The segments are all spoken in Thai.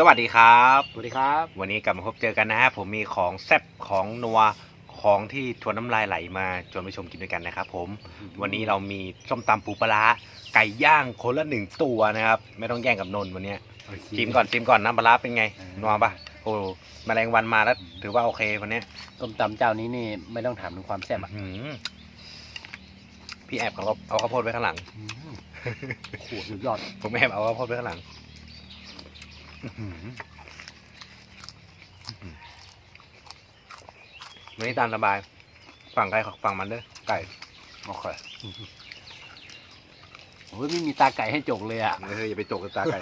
สวัสดีครับ สวัสดีครับ วันนี้กลับมาพบเจอกันนะฮะ ผมมีของแซ่บของนัวของที่ชวนน้ำลายไหลมาชวนไปชมกินด้วยกันนะครับผม วันนี้เรามีส้มตำปูปลาร้าไก่ย่างคนละหนึ่งตัวนะครับ ไม่ต้องแย่งกับนนท์วันเนี้ยชิมก่อนชิมก่อนน้ำปลาร้าเป็นไงนัวปะโอ้แมลงวันมาแล้ว ถือว่าโอเควันเนี้ยต้มตำเจ้านี้นี่ไม่ต้องถามถึงความแซ่บอะอื้อหือพี่แอบเขาก็เอาข้าวโพดไว้ข้างหลังอืมโอ้โหสุดยอดผมแอบเอาข้าวโพดไว้ข้างหลังอื้อหือ วันนี้ตามสบาย ฝั่งไก่ฝั่งมันเด้อไก่โอเคโอ้ยไม่มีตาไก่ให้จกเลยอะเอออย่าไปจกกับตาไก่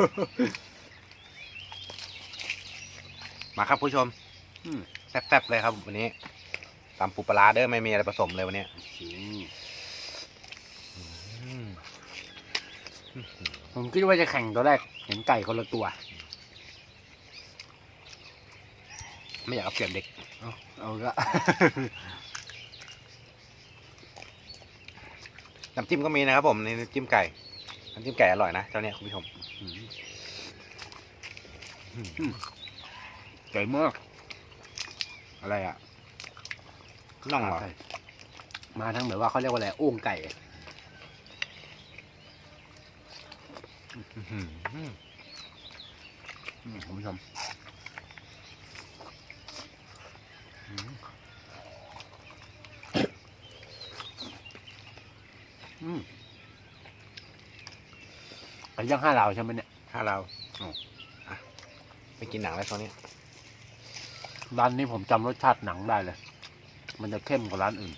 มาครับผู้ชมอืมแซ่บๆเลยครับวันนี้ตำปูปลาร้าเด้อไม่มีอะไรผสมเลยวันนี้อืมอืมผมคิดว่าจะแข่งตัวแรก เห็นไก่คนละตัว ไม่อยากเอาเปรียบเด็ก เอาเอาก็น้ำจิ้มก็มีนะครับผมนี่น้ำจิ้มไก่ น้ำจิ้มไก่อร่อยนะเจ้าเนี่ยคุณผู้ชมอืมอืมไก่มาก อะไรอะน่องเหรอไก่มาทั้งแบบว่าเขาเรียกว่าอะไรโอ่งไก่อื้อหืออืมคุณผู้ชม อืมอืมไก่ย่างห้าเหลาใช่ไหมเนี่ยถ้าเราอ๋ออะไปกินหนังแล้วตอนนี้ ร้านนี้ผมจำรสชาติหนังได้เลย มันจะเข้มกว่าร้านอื่น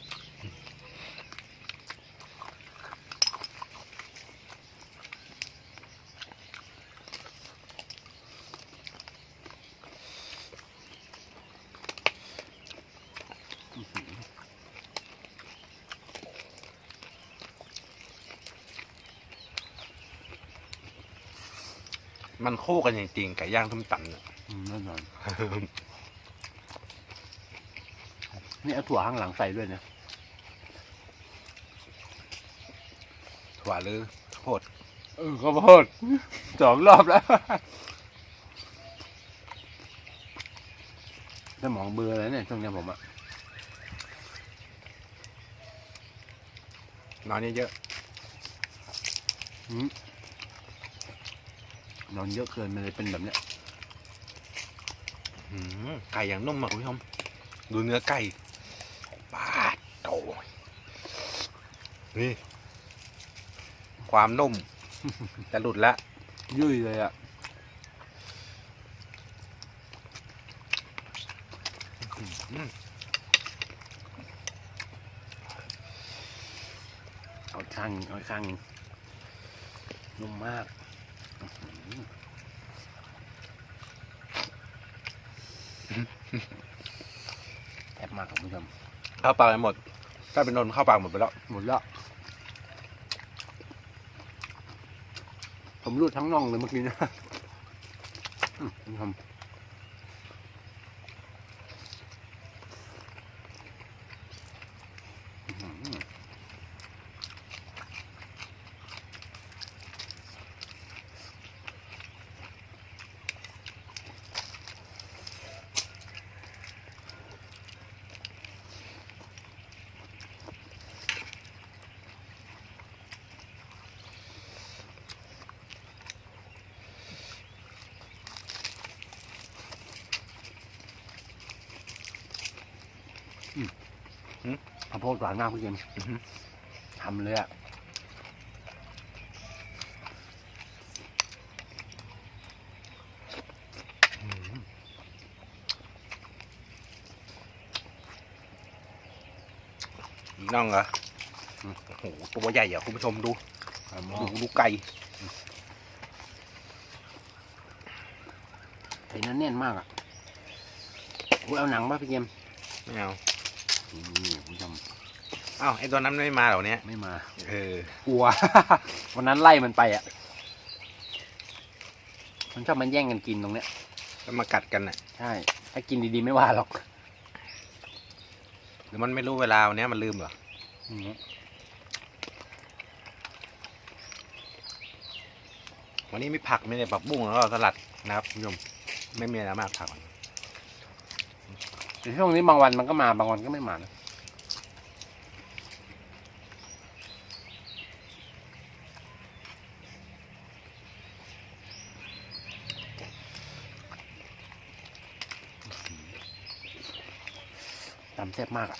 มันคู่กันจริงๆไก่ย่างทุ่มตำเนี่ยอืมแน่นอนนี่เอาถั่วข้างหลังใส่ด้วยนะถั่วหรือข้าวโพดเออข้าวโพดสองรอบแล้วสมองเบลอแล้วเนี่ยช่วงเนี้ยผมอะนอนเยอะหืม นอนเยอะเกินมันเลยเป็นแบบเนี้ยๆอื้อหือไก่อย่างนุ่มอะคุณผู้ชมดูเนื้อไก่ปาดโตนี่ ความนุ่ม จะหลุดละยุ่ยเลยอะอืมเอาข้างเอาข้างนุ่มมาก แอบมากคุณผู้ชมเข้าปากไปหมด ถ้าเป็นนนท์เข้าปากหมดไปแล้ว หมดแล้ว ผมรูดทั้งน่องเลยเมื่อกี้นะอืมคุณผู้ชมอื้อหือ ข้าวโพดหวานมากพี่เกมอื้อหือทำเลยอะอีกน่องเหรอโอ้โห ตัวใหญ่อะคุณผู้ชมดูเอาหดูม้อดูไก่ไอ้นั่นแน่นมากอะอุ๊ยเอาหนังป่ะพี่เกมไม่เอา นี่คุณผู้ชม อ้าวไอ้ตัวนั้นไม่มาเหรอเนี้ยไม่มาเออกลัว วันนั้นไล่มันไปอะมันชอบมันแย่งกันกินตรงเนี้ยแล้วมากัดกันอะ ใช่ ถ้ากินดีๆไม่ว่าหรอก หรือมันไม่รู้เวลาวันเนี้ยมันลืมเหรออืมวันนี้มีผักมีแต่ผักบุ้งแล้วก็สลัดนะครับคุณผู้ชมไม่มีอะไรมากผักแต่ช่วงนี้บางวันมันก็มาบางวันก็ไม่มานะ ตำแซ่บมากอะ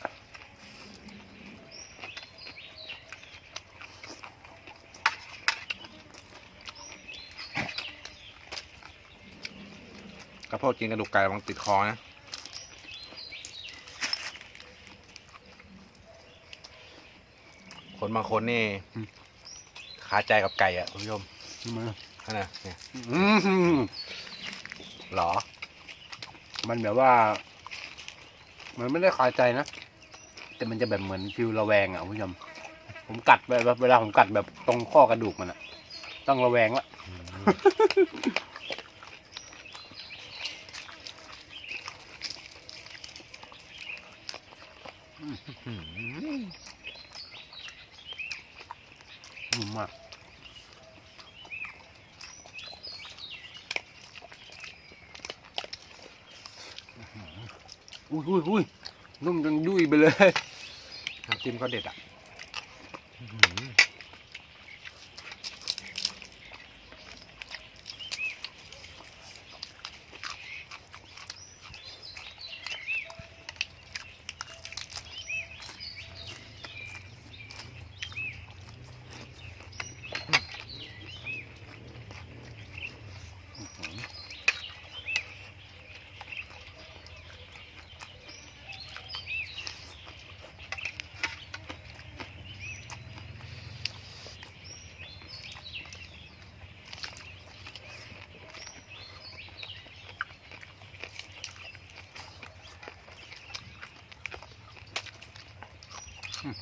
กระโพดกินกระดูกไก่ระวังติดคอนะ คนบางคนนี่คาใจกับไก่อะคุณผู้ชมมานั่นน่ะเนี่ยอืมหรอ มันแบบว่า มันไม่ได้คลายใจนะ แต่มันจะแบบเหมือนฟิลระแวงอะคุณผู้ชมผมกัดแบบเวลาผมกัดแบบตรงข้อกระดูกมันอะ ต้องระแวงละนุ่มมาก อุ้ยอุ้ยอุ้ยนุ่มจนยุ่ยไปเลยน้ำจิ้มก็เด็ดอะ อืม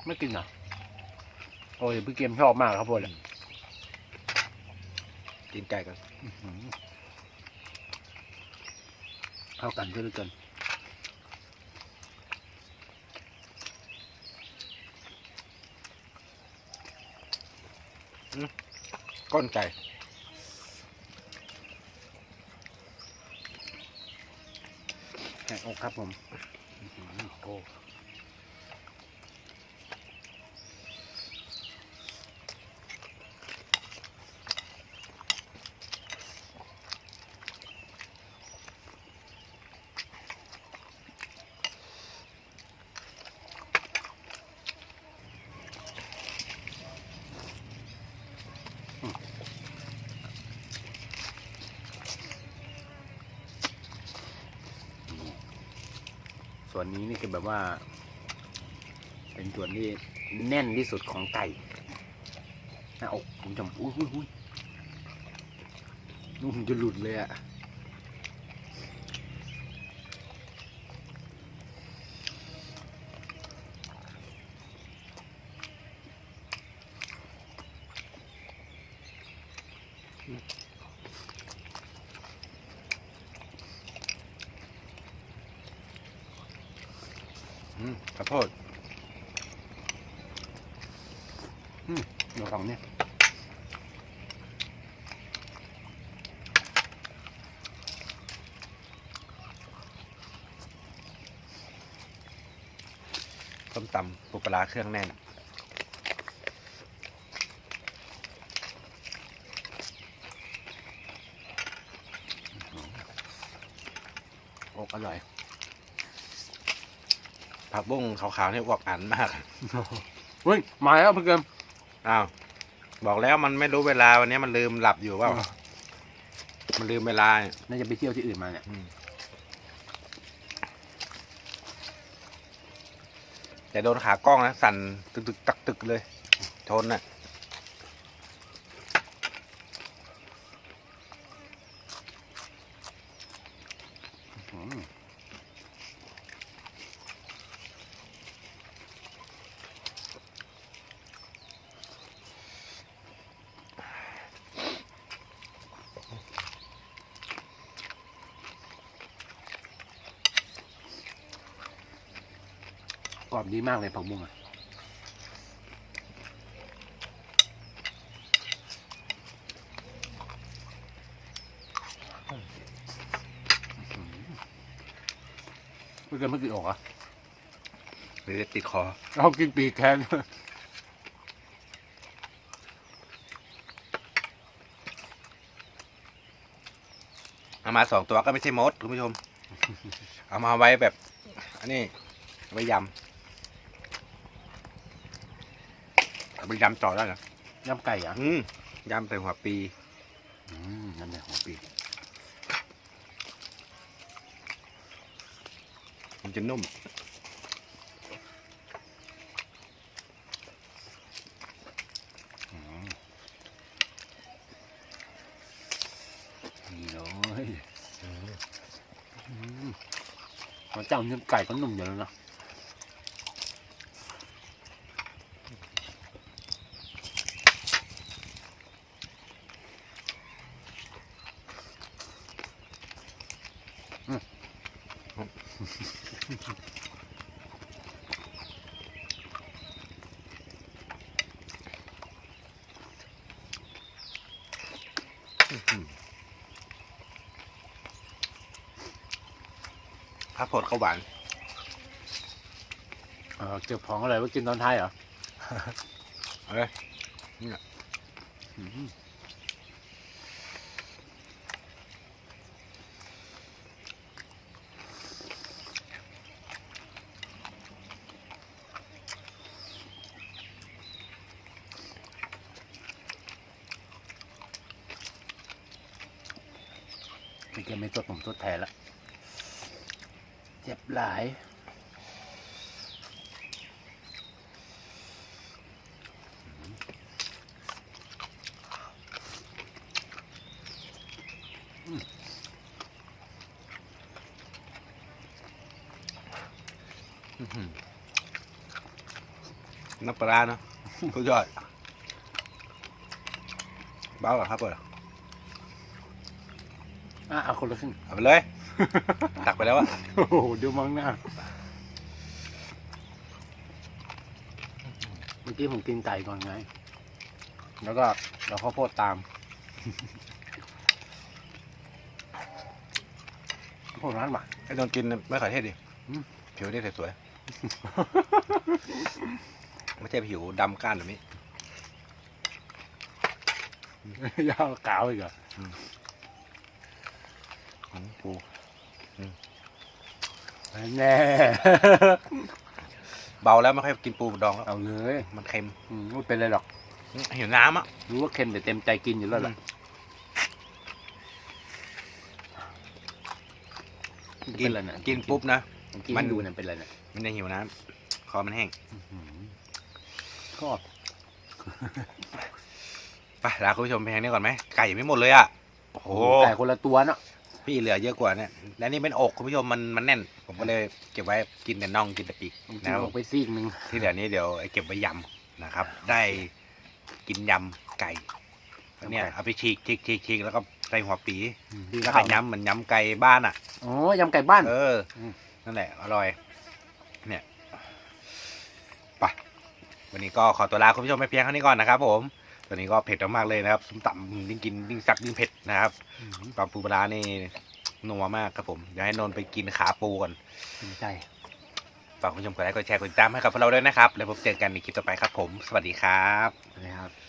ไม่กินเหรอโอ้ยพี่เกมชอบมากครับพวกเลยกินไก่กันเข้ากันด้วยกันก้นไก่แหกอกครับผมอื้อหือโอ้ ส่วนนี้นี่คือแบบว่า เป็นส่วนที่แน่นที่สุดของไก่หน้าอกผมจำอุ้ยอุ้ยอุ้ยนุ่มจะหลุดเลยอะ ข้าวโพดเดี๋ยวฝั่งเนี้ยส้มตำปูปลาเครื่องแน่นอกอร่อย ผักบุ้งขาวๆนี่อวบอันมาก เฮ้ยมาแล้วเพื่อนอ้าว บอกแล้วมันไม่รู้เวลาวันนี้มันลืมหลับอยู่เปล่ามันลืมเวลาเนี่ยน่าจะไปเที่ยวที่อื่นมาเนี่ยอืมแต่โดนขากล้องนะสั่นตึกตึกตักตึกเลยชนน่ะ อืมก รอบดีมากเลยผักบุ้งอะไม่เกินไม่กี่อกอะหรือติดคอเรากินปีกแทนเอามาสองตัวก็ไม่ใช่มดคุณผู้ชม เอามาไว้แบบ อันนี้ไว้ยำเอา ไปยำต่อได้เหรอยำไก่อะอืมยำใส่หัวปี อืมนั่นแหละหัวปีกมันจะนุ่มอืมนี่เลยอืมมันเจ้าเนื้อไก่ก็นุ่มอยู่แล้วนะ ข้าวโพดข้าวหวานเออเก็บของอะไรไว้กินตอนท้ายเหรอเอาเลยอืมพี่แกไม่ตดผมตดแทนละ เจ็บหลายอื้อหือน้ำปลาร้าเนาะสุดยอดเบาเหรอครับเปิดอะเอาคนละครึ่งเอาไปเลย ตักไปแล้วอะโอ้โหดูมองหน้าเมื่อกี้ผมกินไก่ก่อนไง แล้วก็เราข้าวโพดตามข้าวโพดร้านหวานไอ้โดนกินไม่ขอเทศดิอืมผิวนี่สวยๆไม่ใช่ผิวดำก้านแบบนี้ยาวกาวอีกเหรออืมปู แน่เบาแล้วไม่ค่อยกินปูดองแล้ว เอาเลยมันเค็มอืมไม่เป็นไรหรอก หิวน้ำอะ รู้ว่าเค็มแต่เต็มใจกินอยู่แล้วล่ะจะกิเป็นนอะไรนะกินปุ๊บนะผมกินมันให้ดูเนี่ยเป็นอะไรเนี่ยมันจะหิวน้ำคอมันแห้งอื้อหือชอบไปลาคุณผู้ชมไปทางนี้ก่อนไหมไก่ไม่หมดเลยอะโอ้โหไก่คนละตัวเนาะ พี่เหลือเยอะกว่าเนี่ยและนี่เป็นอกคุณผู้ชมมันมันแน่น ผมก็เลยเก็บไว้กินแต่น่องกินแต่ปีกผมกินะนครับออกไปซีกหนึ่งที่เหลือนี้เดี๋ยวเก็บไว้ยำนะครับ ได้กินยำไก่เนี่ยเอาไปฉีกฉีกฉีกฉีกแล้วก็ใส่หัวปีดีแล้วครัก็บยำเหมือนยำไก่บ้านอะอ๋อยำไก่บ้านเออม นั่นแหละ อร่อย เนี่ย ไป วันนี้ก็ขอตัวลาคุณผู้ชมไปเพียงเท่านี้ก่อนนะครับผม ตัวนี้ก็เผ็ดมากๆเลยนะครับส้มตำยิ่งกินยิ่งสักยิ่งเผ็ดนะครับตำปูปลาร้านี่นัวมากครับผมเดี๋ยวให้นนท์ไปกินขาปูก่อนดีใจฝากคุณผู้ชมกดไลค์กดแชร์กดติดตามให้กับพวกเราด้วยนะครับ แล้วพบเจอกันในคลิปต่อไปครับผม สวัสดีครับนะครับ